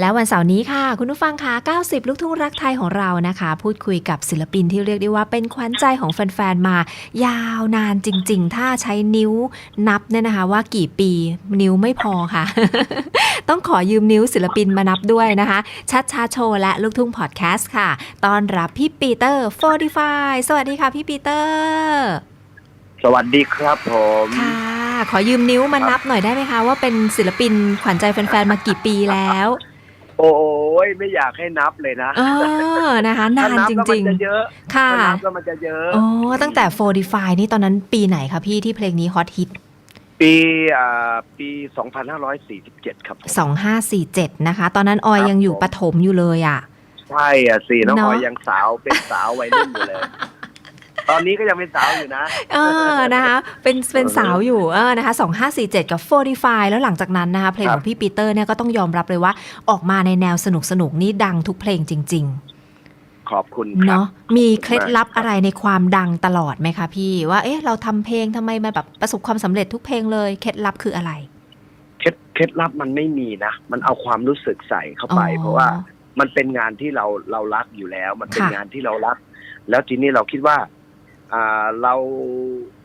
และวันเสาร์นี้ค่ะ คุณผู้ฟังคะ90 ลูกทุ่งรักไทยของเรานะคะ พูดคุยกับศิลปินที่เรียกได้ว่าเป็นขวัญใจของแฟนๆ มา ยาวนานจริง ๆ ถ้าใช้นิ้วนับเนี่ยนะคะ ว่ากี่ปีนิ้วไม่พอค่ะ ต้องขอยืมนิ้วศิลปินมานับด้วยนะคะ ชัดชาโชว์และลูกทุ่งพอดแคสต์ค่ะต้อนรับพี่ปีเตอร์45สวัสดีค่ะพี่ปีเตอร์ สวัสดีครับผมค่ะขอยืมนิ้วมานับหน่อยได้ไหมคะ ว่าเป็นศิลปินขวัญใจแฟนๆ มากี่ปีแล้ว โอ้ยไม่อยากให้นับเลยนะเออนะคะนานถ้บจแล้วริงมันจะเยอะๆค่ะถ้านับแล้วมันจะเยอะโอ้ตั้งแต่45นี่ตอนนั้นปีไหนคะพี่ที่เพลงนี้ฮอตฮิตปีอ่าปี 2547 ครับผม2547 นะคะ ตอนนั้นออยครับยังอยู่ผมปฐมอยู่เลยอะ ใช่อะสิน้องเนออะอยยังสาวเป็นสาววัยรุ่นอยู่เลย ตอนนี้ก็ยังเป็นสาวอยู่นะ เออนะคะเป็นเป็นสาวอยู่เออนะคะ2547 กับ 45 แล้วหลังจากนั้นนะคะเพลงครัขบองพี่ปีเตอร์เนี่ยก็ต้องยอมรับเลยว่าออกมาในแนวสนุกสนุกๆนี่ดังทุกเพลงจริงขอบคุณๆครับเนาะมีเคล็ดลับมากครับอะไรในความดังตลอดไหมคะพี่ว่าเอ๊ะเราทำเพลงทำไมมันแบบประสบความสำเร็จทุกเพลงเลยเคล็ดลับคืออะไรเคล็ดเคล็ดลับมันไม่มีนะมันเอาความรู้สึกใส่เข้าไปอ๋อเพราะว่ามันเป็นงานที่เราเรารักอยู่แล้ว มันเป็นค่ะงานที่เรารัก แล้วทีนี้เราคิดว่าอ่า เรา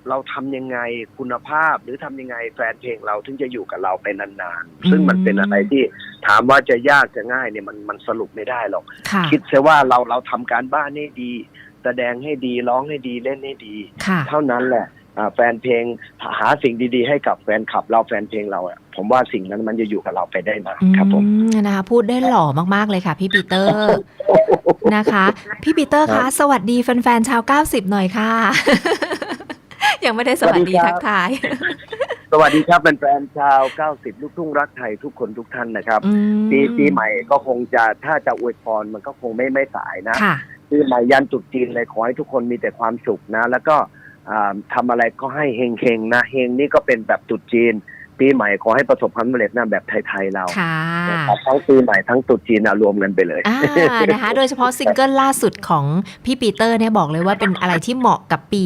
เราทำยังไงคุณภาพหรือทำยังไงแฟนเพลงเราถึงจะอยู่กับเราไปนานๆ ซึ่งมันเป็นอะไรที่ถามว่าจะยากจะง่ายเนี่ยมันมันสรุปไม่ได้หรอก ค่ะคิดเสียว่าเราเราทำการบ้านให้ดี แสดงให้ดีร้องให้ดีเล่นให้ดี ค่ะ เท่านั้นแหละอ่า แฟนเพลงหาหาสิ่งดีๆ ให้กับแฟนคลับเราแฟนเพลงเราอะผมว่าสิ่งนั้นมันจะอยู่กับเราไปได้นานครับผมอืมนะคะพูดได้หล่อมากๆเลยค่ะ พี่ปีเตอร์นะคะ พี่ปีเตอร์ครัคะบสวัสดีแฟนๆชาว 90 หน่อยค่ะ ยังไม่ได้สวัสดีสวัสดีครับทักทายสวัสดีครับแฟนๆชาว 90 ลูกทุ่งรักไทยทุกคนทุกท่านนะครับอืมปีปีใหม่ก็คงจะถ้าจะอวยพรมันก็คงไม่ไม่สายนะค่ะปีใหม่ยันตรุษจีนเลยขอให้ทุกคนมีแต่ความสุขนะ แล้วก็อ่า ทำอะไรก็ให้เฮงๆนะเฮงนี่ก็เป็นแบบตรุษจีน ปีใหม่ขอให้ประสบความสำเร็จนะแบบไทยๆเราค่ะนะครับทั้งปีใหม่ทั้งตรุษจีนนะรวมกันไปเลยอ่านะคะโดยเฉพาะซิงเกิลล่าสุดของพี่ปีเตอร์เนี่ยบอกเลยว่าเป็นอะไรที่เหมาะกับปี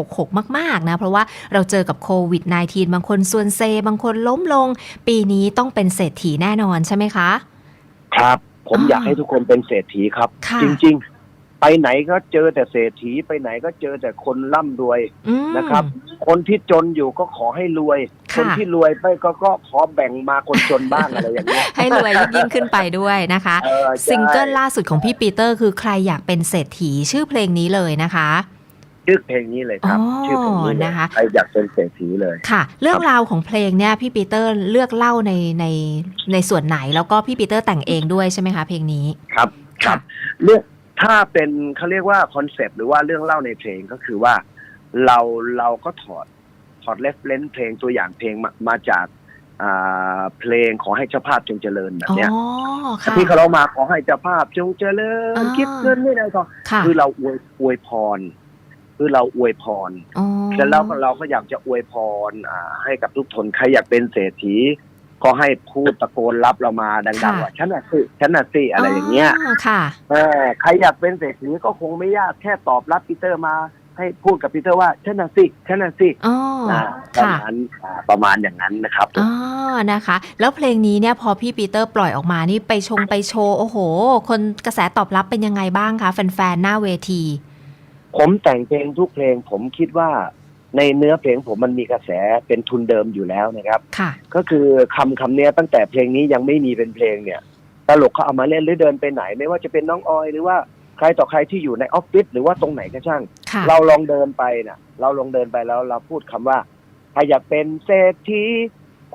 2566 มากๆนะ เพราะว่าเราเจอกับโควิด -19 บางคนส่วนเซ บางคนล้มลง ปีนี้ต้องเป็นเศรษฐีแน่นอนใช่ไหมคะ ครับผมอ่าอยากให้ทุกคนเป็นเศรษฐีครับค่ะจริง ๆ ไปไหนก็เจอแต่เศรษฐีไปไหนก็เจอแต่คนร่ำรวยอืม นะครับ คนที่จนอยู่ก็ขอให้รวย ค่ะ คนที่รวยไปก็ก็ขอแบ่งมาคนจนบ้าง อะไรอย่างเงี้ยให้รวยยิ่งๆขึ้นไปด้วยนะคะ เออใช่ซิงเกิลล่าสุดของพี่ปีเตอร์คือใครอยากเป็นเศรษฐีชื่อเพลงนี้เลยนะคะ ชื่อเพลงนี้เลยครับ อ๋อชื่อเพลงนี้เลยนะคะ ใครอยากเป็นเศรษฐีเลย ค่ะ เรื่องราวของเพลงเนี่ยพี่ปีเตอร์เลือกเล่าในในในส่วนไหนแล้วก็พี่ปีเตอร์แต่งเองด้วยใช่ไหมคะเพลงนี้ ครับ ครับ เรื่อง ถ้าเป็นเขาเรียกว่าคอนเซปต์หรือว่าเรื่องเล่าในเพลงก็คือว่าเราเราก็ถอดถอดเลฟเลนเพลงตัวอย่างเพลงมามาจากอ่าเพลงขอให้เจ้าภาพจงเจริญแบบอ๋อเนี้ยค่ะที่เขาเรามาขอให้เจ้าภาพจงเจริญอ่าคิดเงินไม่ได้ก็ค่ะคือเราอวยอวยพร คือเราอวยพรอ๋อแล้วเราก็เราก็อยากจะอวยพรอ่าให้กับทุกคนใครอยากเป็นเศรษฐี ก็ให้พูดตะโกนรับเรามาดังๆว่าฉันน่ะสิฉันน่ะสิอะไรอย่างเงี้ยค่ะเออใครอยากเป็นเศรษฐีก็คงไม่ยากแค่ตอบรับปีเตอร์มาให้พูดกับปีเตอร์ว่าฉันน่ะสิฉันน่ะสิอ๋ออ่าประค่ะมาณอ่าประมาณอย่างนั้นนะครับอ๋อนะคะ แล้วเพลงนี้เนี่ยพอพี่ปีเตอร์ปล่อยออกมานี่ไปชงไปโชว์โอ้โห คนกระแสตอบรับเป็นยังไงบ้างคะแฟนๆหน้าเวที ผมแต่งเพลงทุกเพลงผมคิดว่า ในเนื้อเพลงผมมันมีกระแสเป็นทุนเดิมอยู่แล้วนะครับ ค่ะ ก็คือคำคำเนี้ยตั้งแต่เพลงนี้ยังไม่มีเป็นเพลงเนี่ยตลกเขาเอามาเล่นหรือเดินไปไหน ไม่ว่าจะเป็นน้องออย หรือว่าใครต่อใครที่อยู่ในออฟฟิศหรือว่าตรงไหนก็ช่าง ค่ะ เราลองเดินไปนะเราลองเดินไปแล้วเราพูดคำว่าใครอยากเป็นเศรษฐี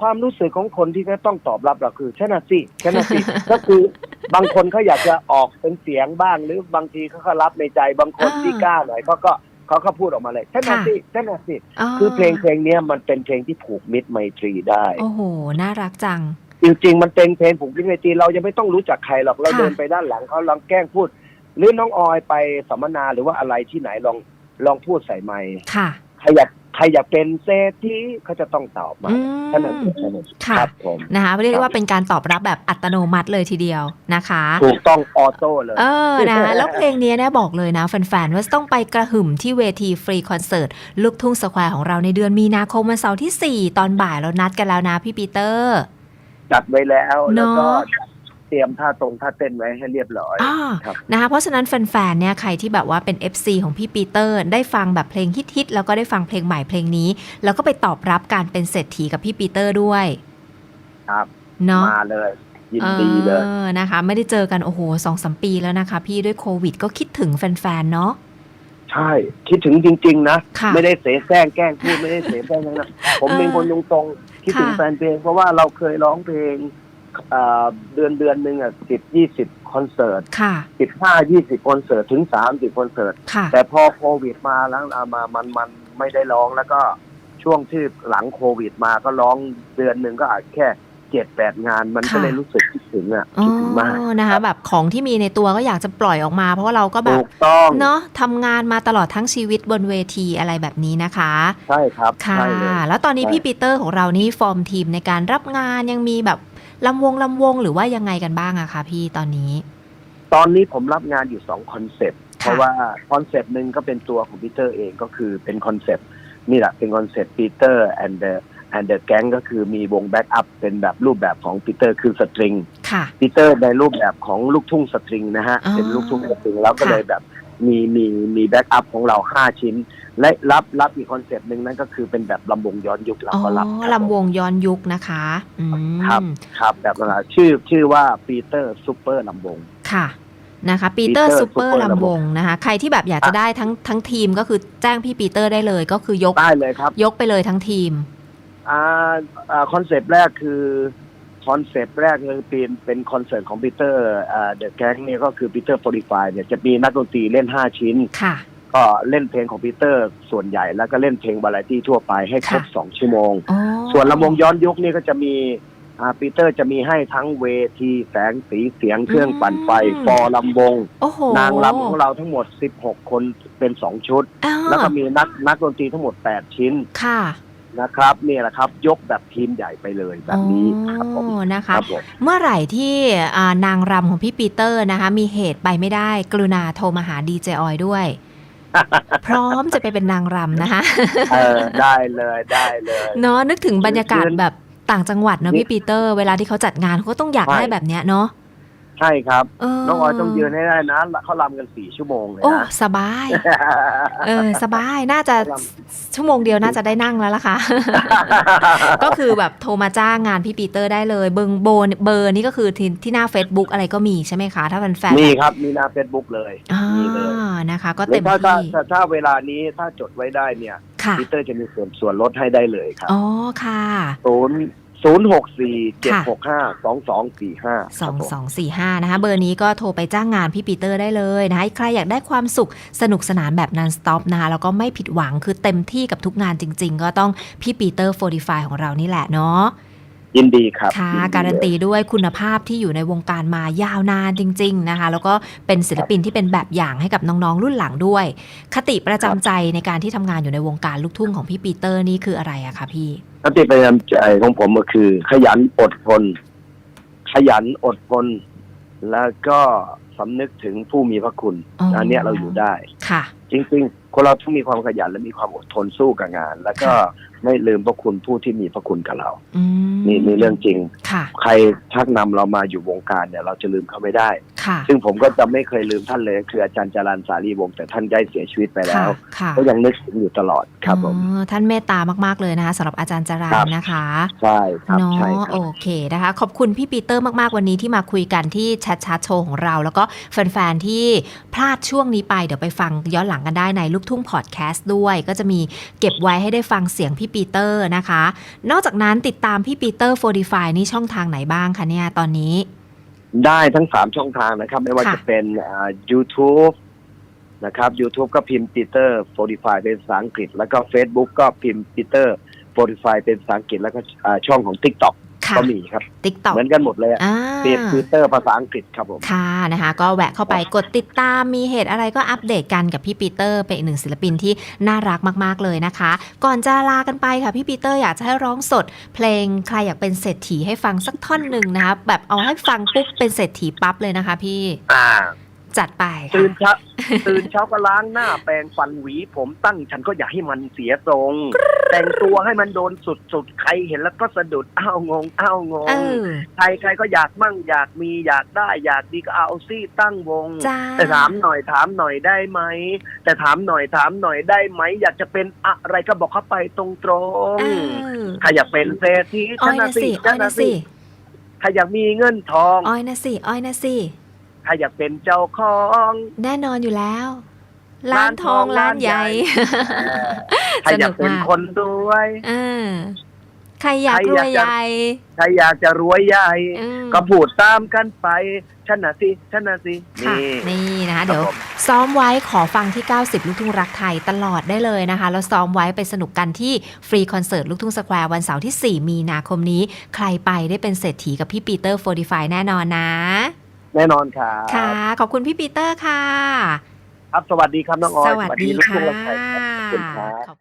ความรู้สึกของคนที่จะต้องตอบรับเราคือชนะสิชนะสิ ก็คือบางคนเขาอยากจะออกเป็นเสียงบ้าง หรือบางทีเขาก็รับในใจบางคนอ่า ที่กล้าหน่อยเขาก็ เขาก็พูดออกมาเลยชนะสิชนะสิคือเพลงเพลงเนี้ยมันเป็นเพลงที่ผูกมิตรไมตรีได้ โอ้โห น่ารักจัง จริงๆ มันเป็นเพลงผูกมิตรไมตรีเรายังไม่ต้องรู้จักใครหรอกเราค่ะเดินไปด้านหลังเขาลองแกล้งพูด หรือน้องออยไปสัมมนาหรือว่าอะไรที่ไหนลองลองพูดใส่ไมค์ค่ะใครอยากใครอยากเป็นเศรษฐีเขาจะต้องตอบมาอืท่านนั้นมท่านนั้นค่ะครับผมนะคะเรียกได้ว่าเป็นการตอบรับแบบอัตโนมัติเลยทีเดียวนะคะ ถูกต้องออโต้เลย เออนะคะแล้วเพลงนี้เนี่ยบอกเลยนะแฟนๆว่าต้องไปกระหึ่มที่เวทีฟรีคอนเสิร์ตลูกทุ่งสแควร์ของเราในเดือนมีนาคมวันเสาร์ที่ 4 ตอนบ่ายเรานัดกันแล้วนะพี่ปีเตอร์ จัดไว้แล้วแล้วก็เนอะจ เตรียมท่าตรงท่าเต้นไว้ให้เรียบร้อยอ่าครับ นะคะเพราะฉะนั้นแฟนๆเนี่ยใครที่แบบว่าเป็น FC ของพี่ปีเตอร์ ได้ฟังแบบเพลงฮิตๆแล้วก็ได้ฟังเพลงใหม่เพลงนี้ แล้วก็ไปตอบรับการเป็นเศรษฐีกับพี่ปีเตอร์ด้วยครับ เนาะ มาเลย ยินดีเลย ออนะคะ ไม่ได้เจอกันโอ้โหสองสมปีแล้วนะคะ พี่ด้วยโควิดก็คิดถึงแฟนๆ เนาะ ใช่ คิดถึงจริง ๆ นะ ค่ะ ไม่ได้เสแสร้งแกล้งพูดไม่ได้เสแสร้งนะผมเป็นคนตรงๆคิดถึงค่ะแฟนเพลงเพราะว่าเราเคยร้องเพลงเอ่อ เดือนเดือนหนึ่งอะสิบยี่สิบคอนเสิร์ตค่ะ สิบห้ายี่สิบคอนเสิร์ตถึงสามสิบคอนเสิร์ต ค่ะ แต่พอโควิดมาแล้วเอามามันมันไม่ได้ร้องแล้วก็ช่วงที่หลังโควิดมาก็ร้องเดือนหนึ่งก็อาจแค่เจ็ดแปดงานมันก็ค่ะ เลยรู้สึกคิดถึงอะอ๋คิดถึงมากอนะคะ แบบของที่มีในตัวก็อยากจะปล่อยออกมา เพราะว่าเราก็แบบถูกต้องเนาะทำงานมาตลอดทั้งชีวิตบนเวทีอะไรแบบนี้นะคะ ใช่ครับค่ะ ใช่เลย แล้วตอนนี้ใช่ พี่ปีเตอร์ของเรานี่ฟอร์มทีมในการรับงานยังมีแบบ ลำวงลำวงหรือว่ายังไงกันบ้างอะคะพี่ตอนนี้ ตอนนี้ผมรับงานอยู่สองคอนเซปต์ค่ะเพราะว่าคอนเซปต์หนึ่งก็เป็นตัวของปีเตอร์เองก็คือเป็นคอนเซปต์นี่แหละเป็นคอนเซปต์ปีเตอร์ and the and the gang ก็คือมีวงแบ็กอัพเป็นแบบรูปแบบของปีเตอร์คือสตริงค่ะปีเตอร์ในรูปแบบของลูกทุ่งสตริงนะฮะอ๋อเป็นลูกทุ่งสตริงแล้วก็ค่ะเลยแบบ มีมีมีแบ็กอัพของเราห้าชิ้น และรับรับอีกคอนเซปต์หนึ่งนั่นก็คือเป็นแบบลำวงย้อนยุคเราอ๋อก็รับครับลำวงย้อนยุคนะคะอืมครับครับแบบนั้นนะชื่อชื่อว่าปีเตอร์ซูเปอร์ลำวงค่ะนะคะปีเตอร์ Peter ซูเปอร์ Super ลำวงนะคะใครที่แบบอยากจะอะได้ทั้งทั้งทีมก็คือแจ้งพี่ปีเตอร์ได้เลยก็คือยกได้เลยครับ ยกไปเลยทั้งทีมอ่าอ่าคอนเซปต์แรกคือค อนเซปต์แรกคือเป็นเป็นคอนเสิร์ตของปีเตอร์อ่าเดอะแก๊งเนี่ยก็คือปีเตอร์โปรดิฟายเนี่ยจะมีนักดนตรีเล่น 5 ชิ้นค่ะก็เล่นเพลงของปีเตอร์ส่วนใหญ่แล้วก็เล่นเพลงบาลาตี้ทั่วไปให้ครบค่ะสองชั่วโมงอ๋อส่วนลำวงย้อนยุคนี่ก็จะมีอ่าปีเตอร์จะมีให้ทั้งเวทีแสงสีเสียงเครื่องปั่นไฟ ฟอร์ลำวงโอ้โหนางรำของเราทั้งหมด 16 คนเป็นสองชุดอ่าแล้วก็มีนักนักดนตรีทั้งหมด 8 ชิ้นค่ะ นะครับนี่แหละครับยกแบบทีมใหญ่ไปเลยแบบนี้ครับผมอ๋อนะคคะรับผมเมื่อไหร่ที่อ่านางรำของพี่ปีเตอร์นะคะ มีเหตุไปไม่ได้ กรุณาโทรมาหาดีเจออยด้วย พร้อมจะไปเป็นนางรำนะคะเออได้เลยได้เลยเนาะนึกถึงบรรยากาศคืนแบบต่างจังหวัดเนาะนี่พี่ปีเตอร์ เวลาที่เขาจัดงานเขาก็ต้องอยากใช่ได้แบบเนี้ยเนาะ ใช่ครับเออน้องออยต้องยืนให้ได้นะเขาลำกันสี่ชั่วโมงเลยโอ้นะสบาย เออสบายน่าจะลชั่วโมงเดียวน่าจะได้นั่งแล้วล่ะค่ะ ก็คือแบบโทรมาจ้างงานพี่ปีเตอร์ได้เลยเบอร์โบนเบอร์นี้ก็คือที่ที่หน้า Facebook อะไรก็มีใช่ไหมคะ ถ้าเป็นแฟนนี่ครับมีหน้าเฟซบุ๊กเลยอ่ามีเลยนะคะ ก็แล้เต็วมถ้าถ้าที่ถ้าถ้าเวลานี้ถ้าจดไว้ได้เนี่ยค่ะปีเตอร์จะมีส่วนส่วนลดให้ได้เลยครับอ๋อค่ะ ศูนย์ ศูนย์หกสี่เจ็ดหกห้าสองสองสี่ห้าสองสองสี่ห้านะคะ เบอร์นี้ก็โทรไปจ้างงานพี่ปีเตอร์ได้เลยนะคะใครอยากได้ความสุขสนุกสนานแบบนันสต็อปนะคะแล้วก็ไม่ผิดหวังคือเต็มที่กับทุกงานจริง ๆ ก็ต้องพี่ปีเตอร์โฟร์ดิฟายของเรานี่แหละเนาะ ยินดีครับค่ะยินดีการันตีด้วยคุณภาพที่อยู่ในวงการมายาวนานจริง ๆนะคะ แล้วก็เป็นศิลปินที่เป็นแบบอย่างให้กับน้องๆรุ่นหลังด้วย คติประจำใจในการที่ทำงานอยู่ในวงการลูกทุ่งของพี่ปีเตอร์นี่คืออะไรอะคะพี่คติประจำใจของผมก็คือ ขยันอดทนขยันอดทนแล้วก็สำนึกถึงผู้มีพระคุณอ๋ออัอันเนี้ยเราอยู่ได้ค่ะ จริงๆ คนเราต้องมีความขยันและมีความอดทนสู้กับงาน แล้วก็ค่ะไม่ลืมพระคุณผู้ที่มีพระคุณกับเราอืมนี่นี่เรื่องจริงค่ะใครชักนำเรามาอยู่วงการเนี่ย เราจะลืมเขาไม่ได้ค่ะซึ่งผมก็จะไม่เคยลืมท่านเลย คืออาจารย์จรันสารีวงศ์แต่ท่านได้เสียชีวิตไปแล้ค่ะวค่ะก็ยังนึกถึงอยู่ตลอดครับผมอ๋อท่านเมตตามาก ๆ เลยนะคะสำหรับอาจารย์จรันครับนะคะใช่ครับเนาะใช่ครัโอบเคนะคะ ขอบคุณพี่ปีเตอร์มากๆวันนี้ที่มาคุยกันที่แชทชาร์ตโชว์ของเรา แล้วก็แฟนๆที่พลาดช่วงนี้ไปเดี๋ยวไปฟังย้อนหลังกันได้ในลูกทุ่งพอดแคสต์ด้วย ก็จะมีเก็บไว้ให้ได้ฟังเสียงพี่ปีเตอร์นะคะ นอกจากนั้นติดตามพี่ปีเตอร์โฟดีฟายนี่ช่องทางไหนบ้างคะเนี่ยตอนนี้ ได้ทั้งสามช่องทางนะครับ ไม่ว่าค่ะ จะเป็นอ่า YouTube นะครับ YouTube ก็พิมพ์ Peter Fortify เป็นภาษาอังกฤษ แล้วก็ Facebook ก็พิมพ์ Peter Fortify เป็นภาษาอังกฤษ แล้วก็อ่าช่องของ TikTok ค่ะ ก็มีครับติ๊กต็อกเหมือนกันหมดเลยอะอ่าเปียปีเตอร์ภาษาอังกฤษครับผม ค่ะนะคะ ก็แวะเข้าไปกดติดตามมีเหตุอะไรก็อัปเดตกันกับพี่ปีเตอร์ เป็นอีกหนึ่งศิลปินที่น่ารักมาก ๆ เลยนะคะ ก่อนจะลากันไปค่ะพี่ปีเตอร์อยากจะให้ร้องสด เพลงใครอยากเป็นเศรษฐีให้ฟังสักท่อนหนึ่งนะคะแบบเอาให้ฟังปุ๊บเป็นเศรษฐีปั๊บเลยนะคะพี่อ่า จัดไปค่ะตื่นเช้าตื่นเช้าก็ล้างหน้าแปรงฟันหวี ผมตั้งฉันก็อยากให้มันเสียทรง แต่งตัวให้มันโดนสุดๆ ใครเห็นแล้วก็สะดุดอ้าวงงอ้าวงเองอใครใครก็อยากมั่งอยากมีอยากได้ อยากดีก็เอาซี่ตั้งวงจ้าแต่ถามหน่อยถามหน่อยได้ไหม แต่ถามหน่อยถามหน่อยได้ไหม อยากจะเป็นอะไรก็บอกเข้าไปตรงเอๆอใครอยากเป็นเศรษฐีอ้ฉัอนยนะนะสิสิฉัอ้อนยนะนะสิสิใครอยากมีเงินทองอ้อยนะสิอ้อยนะสิ ใครอยากเป็นเจ้าของแน่นอนอยู่แล้ว ร้านทองร้านใหญ่เออใครอยากเป็นคนรวยเออใครอยากใครรอยากวยจะใหญ่ใครอยากจะรวยใหญ่อืมก็พูดตามกันไปฉันนะสิฉันนะสิค่ะนี่นี่นะคะครับเดี๋ยวผมซ้อมไว้ขอฟังที่ 90 ลูกทุ่งรักไทยตลอดได้เลยนะคะ แล้วซ้อมไว้ไปสนุกกันที่ฟรีคอนเสิร์ตลูกทุ่งสแควร์วันเสาร์ที่ 4 มีนาคมนี้ ใครไปได้เป็นเศรษฐีกับพี่ปีเตอร์โฟดิฟายแน่นอนนะ แน่นอนครับค่ะ ขอบคุณพี่ปีเตอร์ค่ะ ครับ สวัสดีครับน้องออยสวัสดีลูกค่ะทุ่งรักไทยครับขอบคุณครับขอบ